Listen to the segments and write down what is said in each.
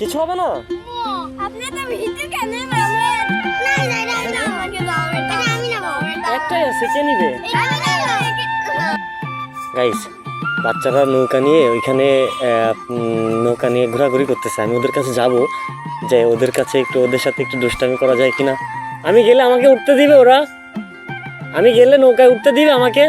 কিছু হবে না? আপনি তো ভিতরে কেন একটাই আছে কে নিবে? গাইস বাচ্চারা নৌকা নিয়ে ওইখানে নৌকা নিয়ে ঘোরাঘুরি করতেছে। আমি ওদের কাছে যাব যে ওদের কাছে একটু ওদের সাথে একটু দুষ্টামি করা যায় কিনা। আমি গেলে আমাকে উঠতে দিবে ওরা? আমি গেলে নৌকায় উঠতে দিবে আমাকে?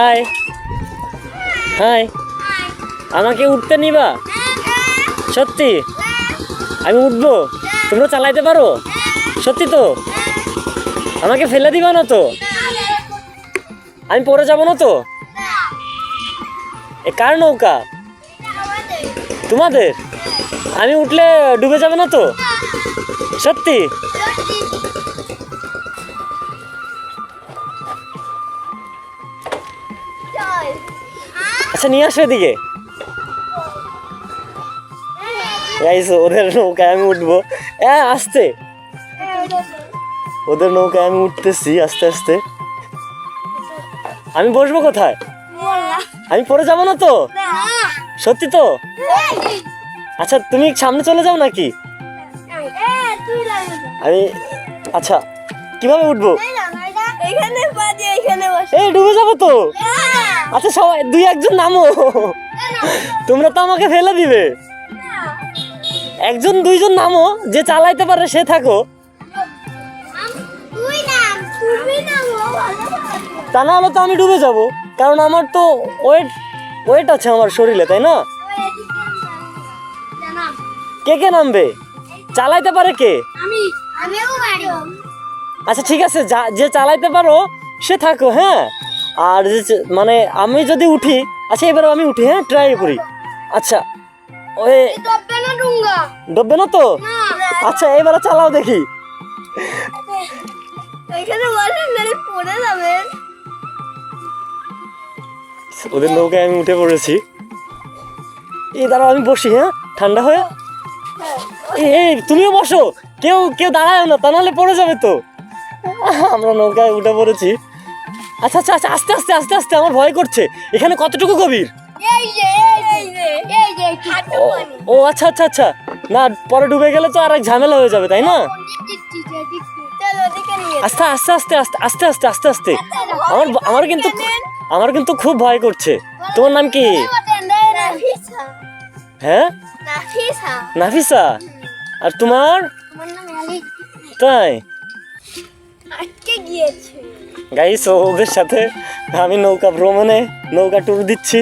হাই। হাই। আমাকে উঠতে নিবা? সত্যি? আমি উঠবো? তোমরা চালাইতে পারো? সত্যি তো? আমাকে ফেলে দিবা না তো? আমি পরে যাব না তো? এ কার নৌকা? তোমাদের? আমি উঠলে ডুবে যাবে না তো? সত্যি? আচ্ছা নিয়ে আসো এদিকে। ওদের নৌকায় আমি উঠবো। হ্যাঁ আসতে। ওদের নৌকায় আমি উঠতেছি আস্তে আস্তে। আমি বসবো কোথায়? আমি পরে যাব না তো? সত্যি তো? আচ্ছা তুমি সামনে চলে যাও নাকি? আমি আচ্ছা কীভাবে উঠবো? এই ডুবে যাব তো? আচ্ছা সবাই, দুই একজন নামো। তোমরা তো আমাকে ফেলে দিবে। একজন, দুইজন নামো, যে চালাইতে পারে সে থাকো। তা না হলে তো আমি ডুবে যাব, কারণ আমার তো ওয়েট ওয়েট আছে আমার শরীরে, তাই না? কে কে নামবে? চালাইতে পারে কে? আচ্ছা ঠিক আছে যে চালাইতে পারো, সে থাকো হ্যাঁ? আর মানে আমি যদি উঠি আচ্ছা এবার আমি উঠি হ্যাঁ ট্রাই করি। আচ্ছা ওই ডুববে না তো? আচ্ছা এবার চালাও দেখি। যাবে। ওদের নৌকায় আমি উঠে পড়েছি। এই দাঁড়াও আমি বসি হ্যাঁ ঠান্ডা হয়ে। এই, এই তুমিও বসো। কেউ কেউ দাঁড়ায় না তা নাহলে পড়ে যাবে তো। আমরা নৌকায় উঠে পড়েছি। আচ্ছা আচ্ছা আচ্ছা আস্তে আস্তে আস্তে আস্তে আমার ভয় করছে। এখানে কতটুকু গভীর? এই যে এই যে এই যে খাটো ও, আচ্ছা আচ্ছা আচ্ছা। না পরে ডুবে গেলে তো আর এক ঝামেলা হয়ে যাবে তাই না? আস্তে আস্তে আস্তে আস্তে আস্তে আস্তে আস্তে আস্তে। আমার আমার কিন্তু আমার কিন্তু খুব ভয় করছে। তোমার নাম কি? হ্যাঁ? নাফিসা। নাফিসা? আর তোমার? তোমার নাম আলি তাই? আটকে গিয়েছে। গাইস ওদের সাথে আমি নৌকা ভ্রমণে নৌকা ট্যুর দিচ্ছি।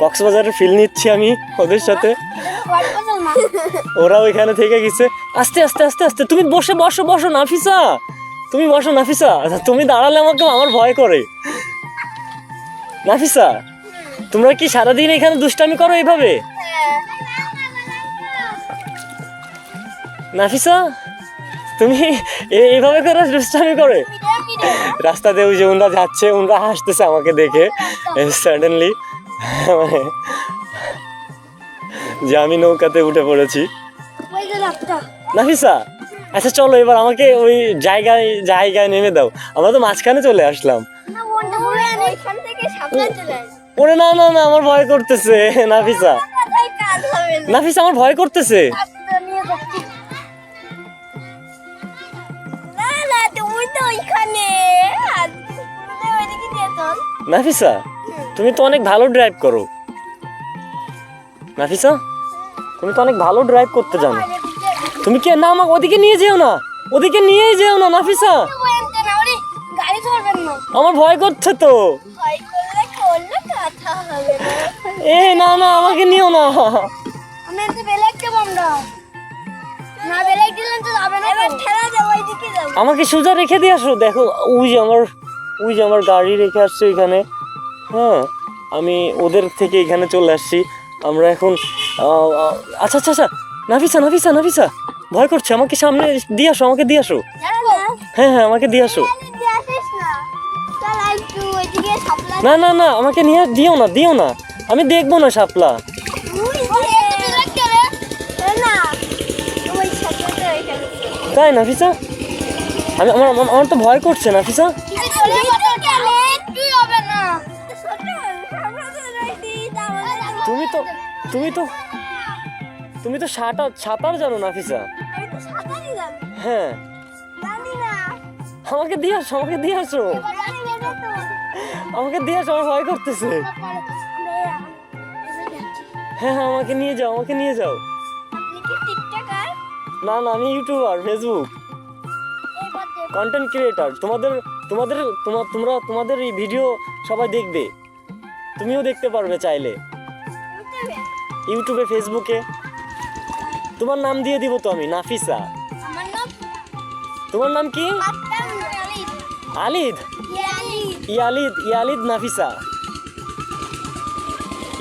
কক্সবাজারের ফিল নিচ্ছি আমি ওদের সাথে। ওরা ওইখানে থেকে গেছে। আস্তে আস্তে আস্তে আস্তে তুমি বসে বসো বসো নাফিসা। তুমি বসো নাফিসা। আচ্ছা, তুমি দাঁড়ালে আমাকে আমার ভয় করে। নাফিসা তোমরা কি সারাদিন এখানে দুষ্টামি করো এইভাবে? নাফিসা? তুমি এইভাবে করে দুষ্টামি করে? রাস্তা দিয়ে ওই যে ওনরা যাচ্ছে, ওনরা হাসতেছে আমাকে দেখে সাডেনলি মানে যে আমি নৌকাতে উঠে পড়েছি। নাফিসা আচ্ছা চলো এবার আমাকে ওই জায়গায় জায়গায় নেমে দাও। আমরা তো মাঝখানে চলে আসলাম। ওরে না না না, আমার ভয় করতেছে, নাফিসা। নাফিসা, আমার ভয় করতেছে। নাফিসা, তুমি তো অনেক ভালো ড্রাইভ করো। নাফিসা, তুমি তো অনেক ভালো ড্রাইভ করতে জানো। তুমি কে না আমাকে ওদিকে নিয়ে যেও না। ওদিকে নিয়েই যেও না, নাফিসা। আমার ভয় করছে তো। এ, না না, আমাকে নিও না। আমাকে সোজা রেখে দিয়ে আসো, দেখো, ওই যে আমার ওই যে আমার গাড়ি রেখে আসছে এখানে। হ্যাঁ আমি ওদের থেকে এখানে চলে আসছি। আমরা এখন আচ্ছা আচ্ছা আচ্ছা নাফিসা নাফিসা নাফিসা, ভয় করছে, আমাকে সামনে দিয়ে আসো, আমাকে দিয়ে আসো। হ্যাঁ হ্যাঁ আমাকে দিয়ে আসো। না সাপলা না না, আমাকে নিয়ে দিও না দিও না। আমি দেখব না ওই তাই, নাফিসা? আমি আমার- আমার তো ভয় করছে, নাফিসা। তুমি তো তুমি তো তুমি তো সাঁতার সাঁতার জানো সাঁতারই জানি। হ্যাঁ। না। আমাকে দিয়ে আসো আমাকে দিয়ে আসো। না আমাকে দিয়ে আসো আমার ভয় করতেছে। হ্যাঁ হ্যাঁ আমাকে নিয়ে যাও আমাকে নিয়ে যাও। না না আমি ইউটিউবার ফেসবুক। কন্টেন্ট ক্রিয়েটার তোমাদের তোমাদের তোমার তোমরা তোমাদের এই ভিডিও সবাই দেখবে। তুমিও দেখতে পারবে চাইলে। ইউটিউবে ফেসবুকে। তোমার নাম দিয়ে দিব তো আমি নাফিসা। তোমার নাম কি? আলিদ। ইয়ালিদ ইয়ালিদ নাফিসা।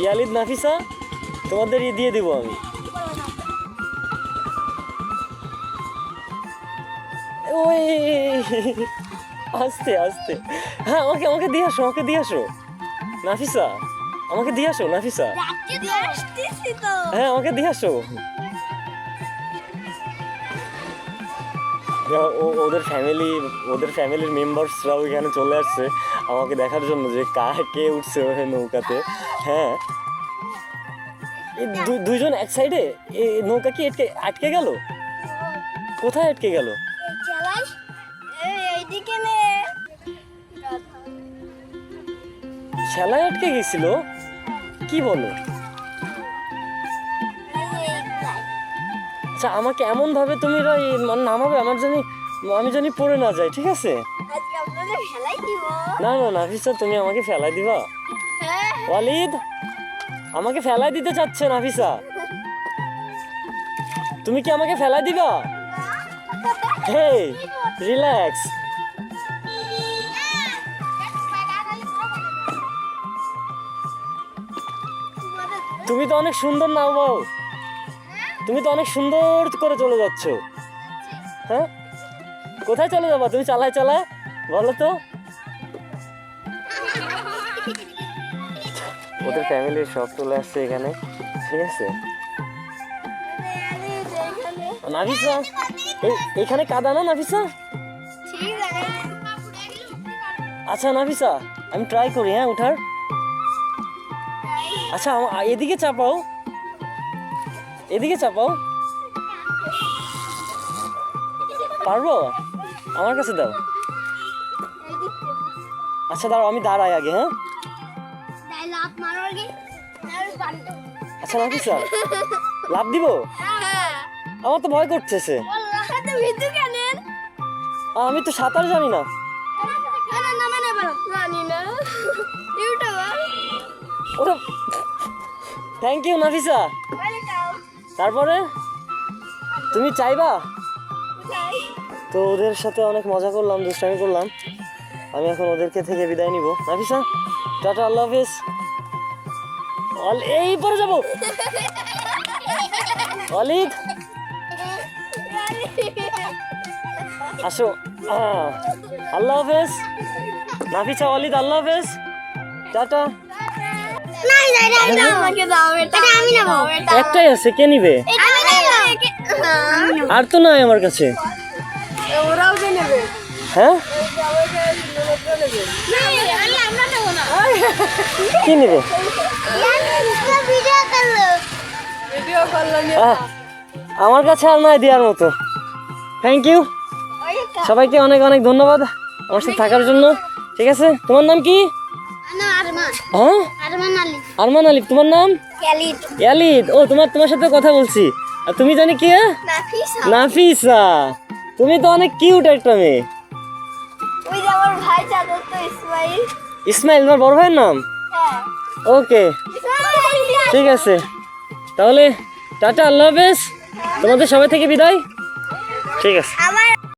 ইয়ালিদ নাফিসা তোমাদের ই দিয়ে দিব আমি। ওই আস্তে আস্তে। হ্যাঁ আমাকে আমাকে দিয়ে আসো আমাকে দিয়ে আসো। নাফিসা। আমাকে দিয়ে আসো নাফিসা। হ্যাঁ আমাকে দিয়ে আসো। ওদের ফ্যামিলি ওদের ফ্যামিলির মেম্বার্সরাও এখানে চলে আসছে আমাকে দেখার জন্য যে কা কে উঠছে ওই নৌকাতে। হ্যাঁ। দুইজন এক সাইডে এই নৌকা কি আটকে আটকে গেল? কোথায় আটকে গেল? খেলায় আটকে গেছিল? কি বলো? আচ্ছা আমাকে এমন ভাবে তুমি মানে নামাবে আমার জানি আমি জানি পড়ে না যাই ঠিক আছে? না না নাফিসা তুমি আমাকে ফেলাই দিবা। হ্যাঁ। ওয়ালিদ আমাকে ফেলাই দিতে চাচ্ছে নাফিসা। তুমি কি আমাকে ফেলাই দিবা? Hey relax. তুমি তো অনেক সুন্দর নাও বাও তুমি তো অনেক সুন্দর করে চলে যাচ্ছ। হ্যাঁ? কোথায় চলে যাবা? তুমি চালায় চালায় বলো তো। ওদের ফ্যামিলির সব চলে আসছে এখানে ঠিক আছে? নাফিসা এই- এখানে কাদা না নাফিসা আচ্ছা নাফিসা আমি ট্রাই করি হ্যাঁ উঠার। আচ্ছা এদিকে চাপাও এদিকে চাপাও পারব আমার কাছে দাও আচ্ছা দাঁড়াও আমি দাঁড়াই আগে হ্যাঁ লাভ মারোর গে আর বান্টো আচ্ছা লাভ দিব হ্যাঁ আমার তো ভয় করছে কেনেন আমি তো সাঁতার জানি না মানে জানি না ওটা থ্যাংক ইউ নাফিসা। তারপরে? তুমি চাইবা? তো ওদের সাথে অনেক মজা করলাম দুষ্টামি করলাম। আমি এখন ওদেরকে থেকে বিদায় নিব। নাফিসা টাটা আল্লাহ হাফিজ। অল এই পরে যাব। অলিদ আসো। আল্লাহ হাফেজ। নাফিসা অলিদ আল্লাহ হাফেজ। টাটা। একটাই আছে কে নিবে? আর তো নাই আমার কাছে। ওরাও যে নেবে। হ্যাঁ? কি নিবে? ভিডিও করল। ভিডিও করল আহ, আমার কাছে আর নাই দেওয়ার মতো। থ্যাংক ইউ সবাইকে অনেক অনেক ধন্যবাদ আমার সাথে থাকার জন্য। ঠিক আছে? তোমার নাম কি? হ্যাঁ? আরমান আলী। আলিফ তোমার নাম? ইয়ালিদ। ও তোমার তোমার সাথে কথা বলছি। আর তুমি জানি কি? নাফিসা। তুমি তো অনেক কিউট একটা মেয়ে। ওই যে আমার ভাই চাদর তো ইসমাইল। ইসমাইল তোমার বড় ভাইয়ের নাম? হ্যাঁ। ওকে। ঠিক আছে। তাহলে টাটা আল্লাহ হাফেজ। তোমাদের সবাই থেকে বিদায়। ঠিক আছে।